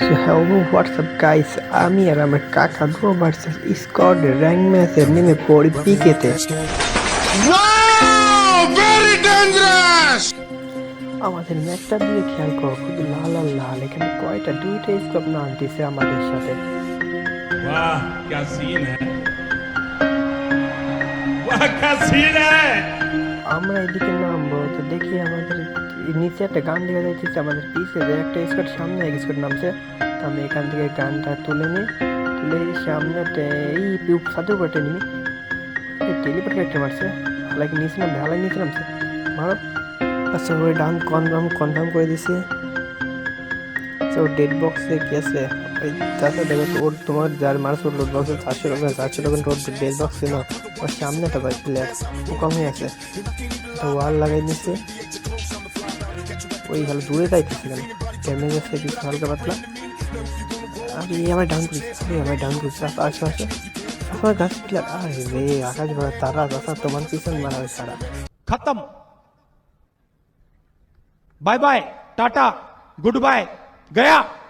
So hello WhatsApp guys আমি আর আমার কাকা ড্রো ভার্সেস স্কোয়াড র্যাঙ্ক ম্যাচে নেমে পড়ি পিকেতে Wow! Very dangerous! আমাদের ম্যাচটা দিয়ে খেয়াল করো শুধু লাল আর লাল এখানে কয়টা দুইটা স্কোপ নাম দিছে আমাদের সাথে वाह क्या सीन है वाह क्या सीन है নিচে একটা গান দেখা যাচ্ছে আমাদের পিছে যে একটা স্কট সামনে, এক স্কট নামছে। তো আমি এখান থেকে গানটা তুলে নিই। তুলে সামনে এই সাথে উপরে টেনে নিই। টেলিপোর্ট একটা মারছে। হালাকি নিচে নামবে হালাকি নিচে নামছে। মারো। আচ্ছা ওই ডান কনফার্ম কনফার্ম করে দিছে। আচ্ছা ডেড ডেট বক্সে গেছে ওই চারশো টাকা ওর তোমার যার মানুষ ওর বক্সে চারশো টাকা চারশো টাকা ওর ডেট বক্স ছিল ওর সামনে একটা ভাই প্লেয়ার ও কমে আছে। তো ওয়াল লাগাই নিচ্ছে ওই ভালো দূরে যাইতেছিলাম। ড্যামেজ আছে কিছু হালকা পাতলা। আমি আমার ডাউন করছে আমি আমার ডাউন করছে আশে আমার গাছ প্লেয়ার আরে রে, আকাশ ভাড়া তারা দাদা তোমার পিছন মারা সারা খতম। Bye bye, tata, good bye. ગયા